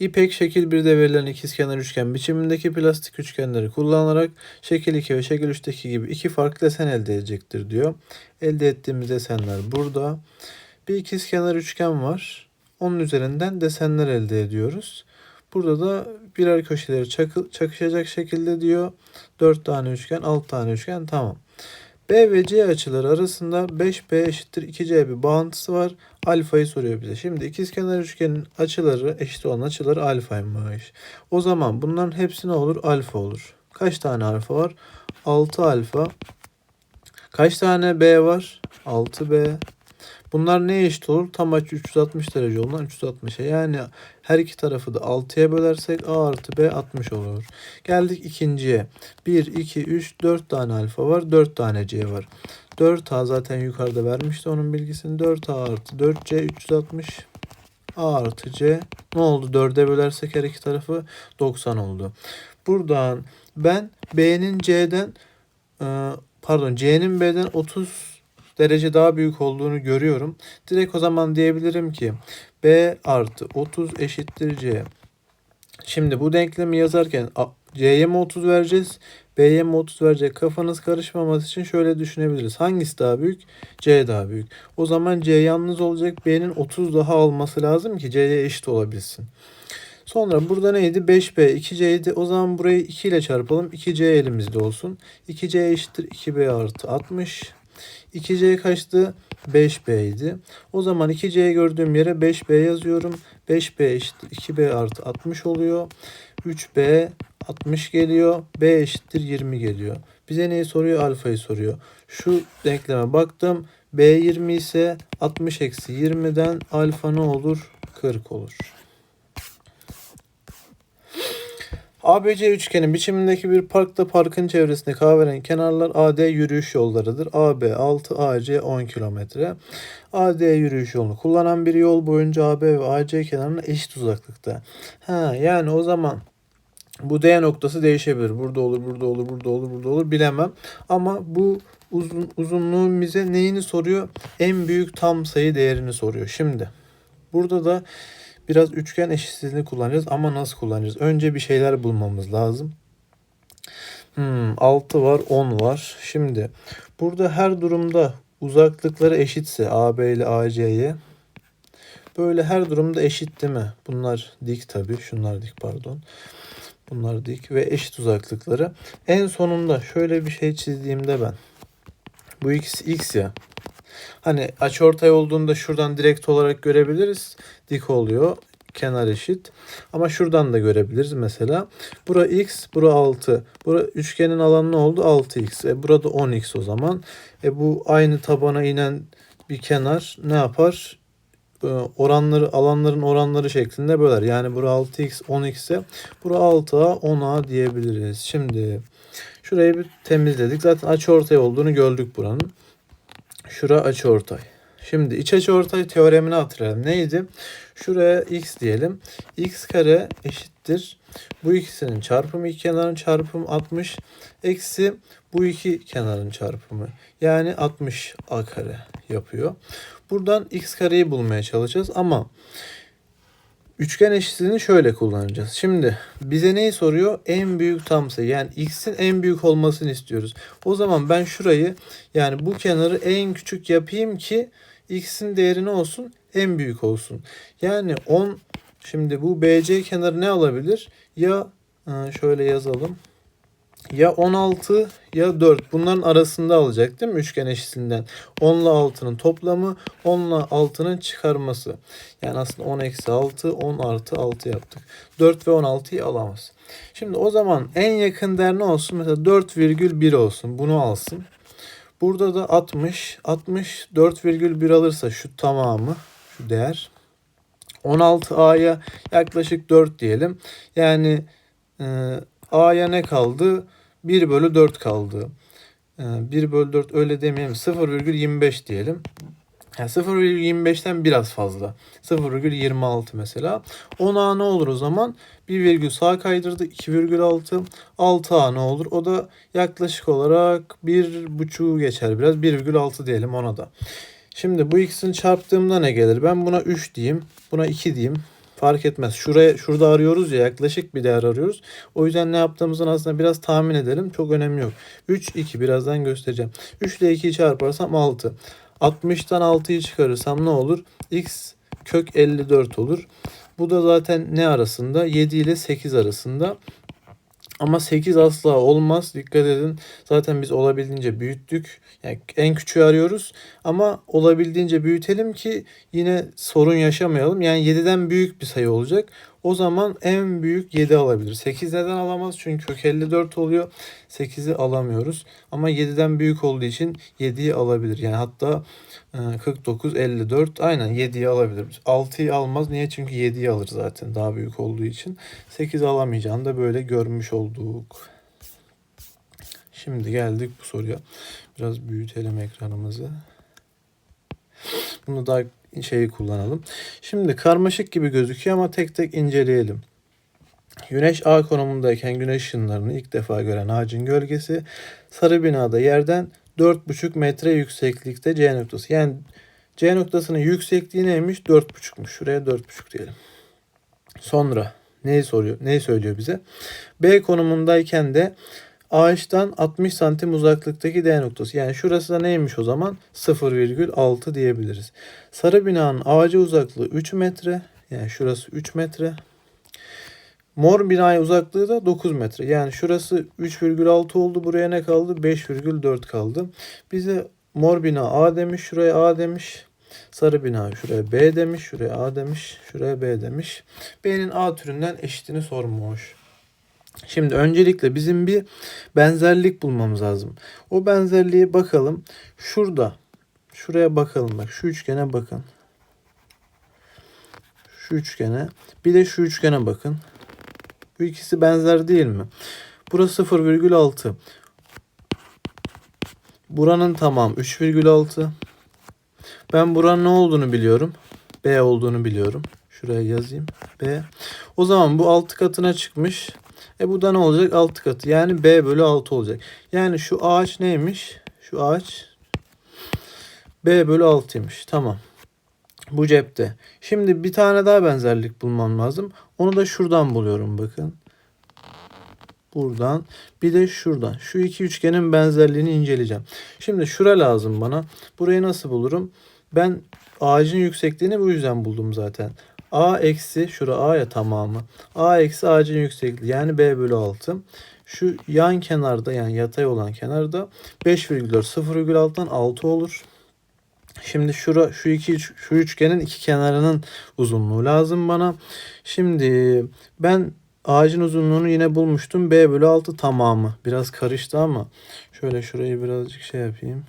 İpek şekil 1'de verilen ikizkenar üçgen biçimindeki plastik üçgenleri kullanarak şekil 2 ve şekil 3'teki gibi iki farklı desen elde edecektir diyor. Elde ettiğimiz desenler burada. Bir ikizkenar üçgen var. Onun üzerinden desenler elde ediyoruz. Burada da birer köşeleri çakı- çakışacak şekilde diyor. 4 tane üçgen, 6 tane üçgen tamam. B ve C açıları arasında 5B eşittir 2C bir bağıntısı var. Alfayı soruyor bize. Şimdi ikizkenar üçgenin açıları eşit olan açıları alfaymış. O zaman bunların hepsi ne olur? Alfa olur. Kaç tane alfa var? 6 alfa. Kaç tane B var? 6B. Bunlar neye eşit olur? Tam açı 360 derece olan 360'a. Yani her iki tarafı da 6'ya bölersek A artı B 60 olur. Geldik ikinciye. 1, 2, 3, 4 tane alfa var. 4 tane C var. 4A zaten yukarıda vermişti onun bilgisini. 4A artı 4C 360. A artı C ne oldu? 4'e bölersek her iki tarafı 90 oldu. Buradan ben B'nin C'den e, pardon C'nin B'den 30 derece daha büyük olduğunu görüyorum. Direkt o zaman diyebilirim ki B artı 30 eşittir C. Şimdi bu denklemi yazarken C'ye mi 30 vereceğiz? B'ye mi 30 verecek? Kafanız karışmaması için şöyle düşünebiliriz. Hangisi daha büyük? C daha büyük. O zaman C yalnız olacak. B'nin 30 daha alması lazım ki C'ye eşit olabilsin. Sonra burada neydi? 5B, 2C'ydi. O zaman burayı 2 ile çarpalım. 2C elimizde olsun. 2C eşittir 2B artı 60. 2C kaçtı? 5B idi. O zaman 2C'yi gördüğüm yere 5B yazıyorum. 5B eşittir 2B artı 60 oluyor. 3B 60 geliyor. B eşittir 20 geliyor. Bize neyi soruyor? Alfayı soruyor. Şu denkleme baktım. B 20 ise 60 eksi 20'den alfa ne olur? 40 olur. ABC üçgenin biçimindeki bir parkta parkın çevresinde kahverengi kenarlar AD yürüyüş yollarıdır. AB 6, AC 10 kilometre. AD yürüyüş yolunu kullanan bir yol boyunca AB ve AC kenarına eşit uzaklıkta. Ha yani o zaman bu D noktası değişebilir. Burada olur, burada olur, burada olur, burada olur bilemem. Ama bu uzun uzunluğun bize neyini soruyor? En büyük tam sayı değerini soruyor. Şimdi burada da biraz üçgen eşitsizliğini kullanacağız ama nasıl kullanacağız? Önce bir şeyler bulmamız lazım. Hmm, 6 var, 10 var. Şimdi burada her durumda uzaklıkları eşitse AB ile AC'ye böyle her durumda eşit değil mi? Bunlar dik tabii. Şunlar dik pardon. Bunlar dik ve eşit uzaklıkları. En sonunda şöyle bir şey çizdiğimde ben. Bu ikisi x ya. Hani açıortay olduğunda şuradan direkt olarak görebiliriz. Dik oluyor. Kenar eşit. Ama şuradan da görebiliriz mesela. Bura x, bura 6. Bura üçgenin alanı ne oldu? 6x. E burada 10x o zaman. E bu aynı tabana inen bir kenar ne yapar? E, oranları alanların oranları şeklinde böler. Yani bura 6x 10x ise bura 6a 10a diyebiliriz. Şimdi şurayı bir temizledik. Zaten açıortay olduğunu gördük buranın. Şura açıortay. Şimdi iç açıortay teoremini hatırlayalım. Neydi? Şuraya x diyelim. x kare eşittir. Bu ikisinin çarpımı iki kenarın çarpımı 60 eksi bu iki kenarın çarpımı. Yani 60 a kare yapıyor. Buradan x kareyi bulmaya çalışacağız ama üçgen eşitliğini şöyle kullanacağız. Şimdi bize neyi soruyor? En büyük tam sayı. Yani x'in en büyük olmasını istiyoruz. O zaman ben şurayı yani bu kenarı en küçük yapayım ki x'in değeri ne olsun? En büyük olsun. Yani 10 şimdi bu BC kenarı ne alabilir? Ya e, şöyle yazalım. Ya 16 ya 4. Bunların arasında alacak değil mi üçgen eşitliğinden? 10 ile 6'nın toplamı 10 ile 6'nın çıkarması. Yani aslında 10 eksi 6 10 artı 6 yaptık. 4 ve 16'yı alamaz. Şimdi o zaman en yakın değer ne olsun? Mesela 4,1 olsun. Bunu alsın. Burada da 60. 60 4,1 alırsa şu tamamı şu değer. 16A'ya yaklaşık 4 diyelim. Yani e, A'ya ne kaldı? 1 bölü 4 kaldı. E, 1 bölü 4 öyle demeyelim. 0,25 diyelim. Yani 0,25'ten biraz fazla. 0,26 mesela. 10A ne olur o zaman? 1 virgül sağa kaydırdı. 2,6. 6A ne olur? O da yaklaşık olarak 1,5'u geçer biraz. 1,6 diyelim ona da. Şimdi bu ikisini çarptığımda ne gelir? Ben buna 3 diyeyim. Buna 2 diyeyim. Fark etmez. Şuraya şurada arıyoruz ya yaklaşık bir değer arıyoruz. O yüzden ne yaptığımızın aslında biraz tahmin edelim. Çok önemi yok. 3 2 birazdan göstereceğim. 3 ile 2'yi çarparsam 6. 60'tan 6'yı çıkarırsam ne olur? X kök 54 olur. Bu da zaten ne arasında? 7 ile 8 arasında. Ama 8 asla olmaz. Dikkat edin. Zaten biz olabildiğince büyüttük. Yani en küçüğü arıyoruz. Ama olabildiğince büyütelim ki yine sorun yaşamayalım. Yani 7'den büyük bir sayı olacak. O zaman en büyük 7 alabilir. 8 neden alamaz? Çünkü kök 54 oluyor. 8'i alamıyoruz. Ama 7'den büyük olduğu için 7'yi alabilir. Yani hatta e, 49, 54 aynen 7'yi alabilir. 6'yı almaz. Niye? Çünkü 7'yi alır zaten daha büyük olduğu için. 8 alamayacağını da böyle görmüş olduk. Şimdi geldik bu soruya. Biraz büyütelim ekranımızı. Bunu daha şeyi kullanalım. Şimdi karmaşık gibi gözüküyor ama tek tek inceleyelim. Güneş A konumundayken güneş ışınlarını ilk defa gören ağacın gölgesi sarı binada yerden 4,5 metre yükseklikte C noktası. Yani C noktasının yüksekliği neymiş? 4,5'muş. Şuraya 4,5 diyelim. Sonra neyi soruyor? Neyi söylüyor bize? B konumundayken de ağaçtan 60 santim uzaklıktaki D noktası. Yani şurası da neymiş o zaman? 0,6 diyebiliriz. Sarı binanın ağaca uzaklığı 3 metre. Yani şurası 3 metre. Mor binaya uzaklığı da 9 metre. Yani şurası 3,6 oldu. Buraya ne kaldı? 5,4 kaldı. Bize mor bina A demiş. Şuraya A demiş. Sarı bina şuraya B demiş. Şuraya A demiş. Şuraya B demiş. B'nin A türünden eşitini sormuş. Şimdi öncelikle bizim bir benzerlik bulmamız lazım. O benzerliğe bakalım. Şurada. Şuraya bakalım bak. Şu üçgene bakın. Şu üçgene. Bir de şu üçgene bakın. Bu ikisi benzer değil mi? Burası 0,6. Buranın tamam 3,6. Ben buranın ne olduğunu biliyorum. B olduğunu biliyorum. Şuraya yazayım. B. O zaman bu 6 katına çıkmış. E bu da ne olacak? 6 katı. Yani B bölü 6 olacak. Yani şu ağaç neymiş? Şu ağaç B bölü 6'ymış. Tamam. Bu cepte. Şimdi bir tane daha benzerlik bulmam lazım. Onu da şuradan buluyorum bakın. Buradan. Bir de şuradan. Şu iki üçgenin benzerliğini inceleyeceğim. Şimdi şura lazım bana. Burayı nasıl bulurum? Ben ağacın yüksekliğini bu yüzden buldum zaten. A eksi şura A ya tamamı. A eksi ağacın yüksekliği yani B bölü 6. Şu yan kenarda yani yatay olan kenarda 5,4 0,6'dan 6 olur. Şimdi şura şu iki şu üçgenin iki kenarının uzunluğu lazım bana. Şimdi ben ağacın uzunluğunu yine bulmuştum. B bölü 6 tamamı. Biraz karıştı ama şöyle şurayı birazcık şey yapayım.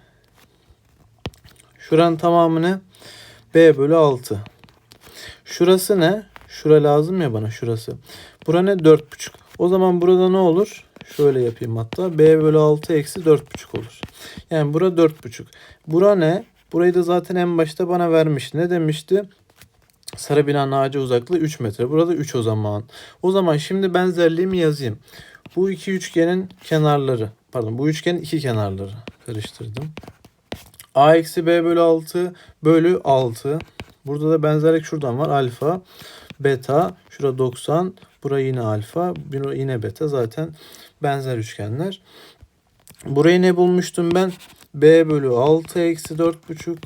Şuranın tamamı ne? B bölü 6. Şurası ne? Şura lazım ya bana şurası. Bura ne? 4,5. O zaman burada ne olur? Şöyle yapayım hatta. B bölü 6 eksi 4,5 olur. Yani bura 4,5. Bura ne? Burayı da zaten en başta bana vermişti. Ne demişti? Sarı binanın ağacı uzaklığı 3 metre. Burada 3 o zaman. O zaman şimdi benzerliğimi yazayım. Bu iki üçgenin kenarları. Pardon bu üçgenin iki kenarları. Karıştırdım. A eksi B bölü 6 bölü 6. Burada da benzerlik şuradan var. Alfa, beta. Şurada 90. Burası yine alfa. Burası yine beta. Zaten benzer üçgenler. Burayı ne bulmuştum ben? B bölü 6 eksi 4,5.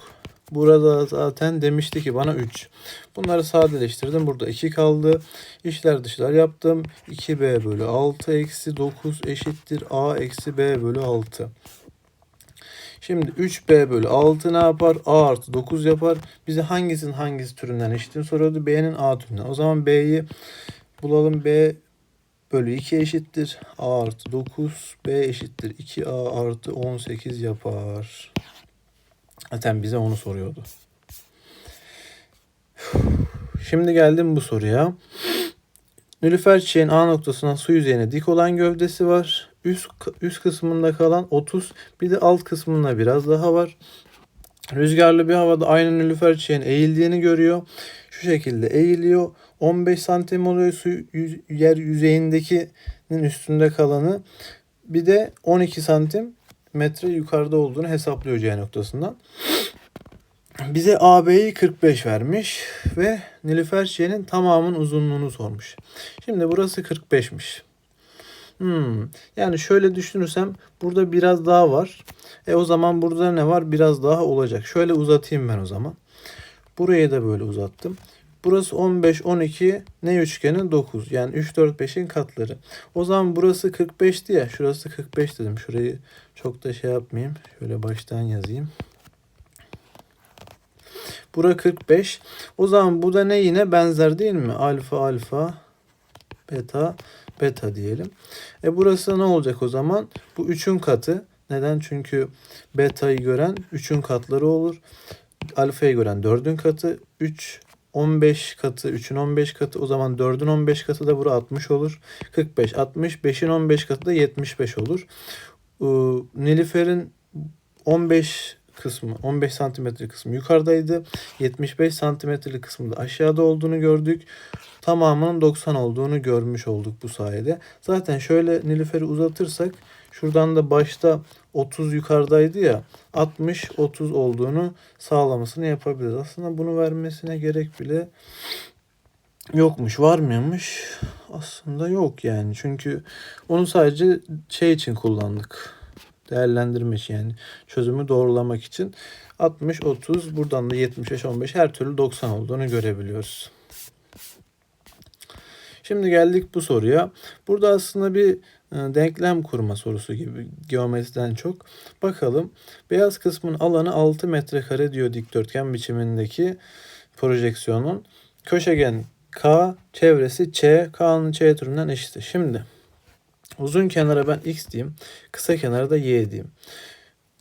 Burada zaten demişti ki bana 3. Bunları sadeleştirdim. Burada 2 kaldı. İşler dışlar yaptım. 2B bölü 6 eksi 9 eşittir A eksi B bölü 6. Şimdi 3B bölü 6 ne yapar? A artı 9 yapar. Bize hangisinin hangisi türünden eşitini soruyordu. B'nin A türünden. O zaman B'yi bulalım. B bölü 2 eşittir. A artı 9. B eşittir. 2A artı 18 yapar. Zaten bize onu soruyordu. Şimdi geldim bu soruya. Nilüfer çiçeğin A noktasından su yüzeyine dik olan gövdesi var. Üst, üst kısmında kalan 30 bir de alt kısmında biraz daha var. Rüzgarlı bir havada aynı nilüfer çiçeğin eğildiğini görüyor. Şu şekilde eğiliyor. 15 santim oluyor su yüz, yer yüzeyindekinin üstünde kalanı. Bir de 12 santim metre yukarıda olduğunu hesaplıyor C noktasından. bize AB'yi 45 vermiş ve Nilüfer Çiğ'nin tamamının uzunluğunu sormuş. Şimdi burası 45'miş. Hmm. Yani şöyle düşünürsem burada biraz daha var. E o zaman burada ne var? Biraz daha olacak. Şöyle uzatayım ben o zaman. Burayı da böyle uzattım. Burası 15, 12, ne üçgeni? 9. Yani 3, 4, 5'in katları. O zaman burası 45'ti ya. Şurası 45 dedim. Şurayı çok da şey yapmayayım. Şöyle baştan yazayım. Bura 45. O zaman bu da ne yine benzer değil mi? Alfa alfa beta beta diyelim. E burası ne olacak o zaman? Bu 3'ün katı. Neden? Çünkü beta'yı gören 3'ün katları olur. Alfa'yı gören 4'ün katı. 3 15 katı, 3'ün 15 katı. O zaman 4'ün 15 katı da bura 60 olur. 45, 60. 5'in 15 katı da 75 olur. Ee, Nilüfer'in 15 kısmı, 15 santimetre kısmı yukarıdaydı. 75 santimetrelik kısmı da aşağıda olduğunu gördük. Tamamının 90 olduğunu görmüş olduk bu sayede. Zaten şöyle Nilüfer'i uzatırsak şuradan da başta 30 yukarıdaydı ya 60 30 olduğunu sağlamasını yapabiliriz. Aslında bunu vermesine gerek bile yokmuş. Var mıymış? Aslında yok yani. Çünkü onu sadece şey için kullandık. Değerlendirme için yani çözümü doğrulamak için 60 30 buradan da 75 15 her türlü 90 olduğunu görebiliyoruz. Şimdi geldik bu soruya. Burada aslında bir e, denklem kurma sorusu gibi geometriden çok. Bakalım beyaz kısmın alanı 6 metrekare diyor dikdörtgen biçimindeki projeksiyonun. Köşegen K, çevresi Ç, K'nın Ç türünden eşittir. Şimdi uzun kenara ben X diyeyim, kısa kenara da Y diyeyim.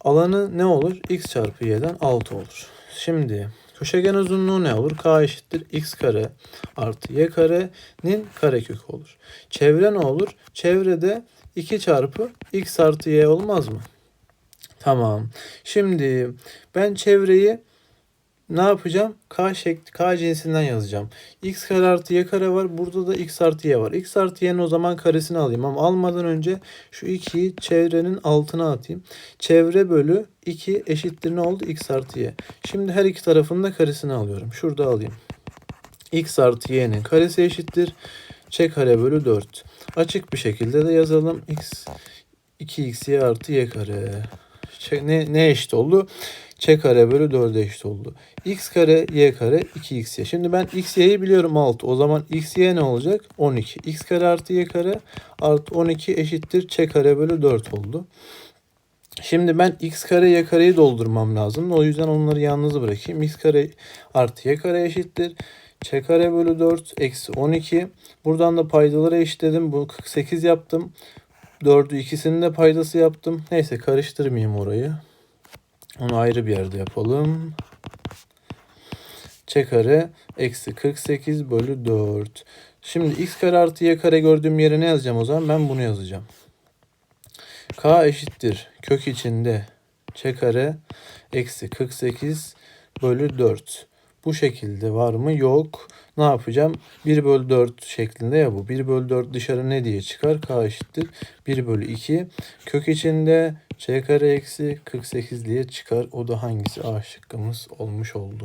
Alanı ne olur? X çarpı Y'den 6 olur. Şimdi köşegen uzunluğu ne olur? K eşittir X kare artı Y karenin karekök olur. Çevre ne olur? Çevrede 2 çarpı X artı Y olmaz mı? Tamam. Şimdi ben çevreyi ne yapacağım? K şekli, K cinsinden yazacağım. X kare artı Y kare var. Burada da X artı Y var. X artı Y'nin o zaman karesini alayım. Ama almadan önce şu 2'yi çevrenin altına atayım. Çevre bölü 2 eşittir ne oldu? X artı Y. Şimdi her iki tarafın da karesini alıyorum. Şurada alayım. X artı Y'nin karesi eşittir. Ç kare bölü 4. Açık bir şekilde de yazalım. X 2xy artı y kare. Ne, ne eşit oldu? Ç kare bölü 4'e eşit oldu. X kare y kare 2xy. Şimdi ben x y'yi biliyorum 6. O zaman x y ne olacak? 12. x kare artı y kare artı 12 eşittir ç kare bölü 4 oldu. Şimdi ben x kare y kareyi doldurmam lazım. O yüzden onları yalnız bırakayım. x kare artı y kare eşittir. ç kare bölü 4 eksi 12. Buradan da paydaları eşitledim. Bu 48 yaptım. 4'ü ikisinin de paydası yaptım. Neyse karıştırmayayım orayı. Onu ayrı bir yerde yapalım. Ç kare eksi 48 bölü 4. Şimdi x kare artı y kare gördüğüm yere ne yazacağım o zaman? Ben bunu yazacağım. K eşittir kök içinde ç kare eksi 48 bölü 4. Bu şekilde var mı? Yok. Ne yapacağım? 1 bölü 4 şeklinde ya bu. 1 bölü 4 dışarı ne diye çıkar? K eşittir. 1 bölü 2. Kök içinde ç kare eksi 48 diye çıkar. O da hangisi? A şıkkımız olmuş oldu.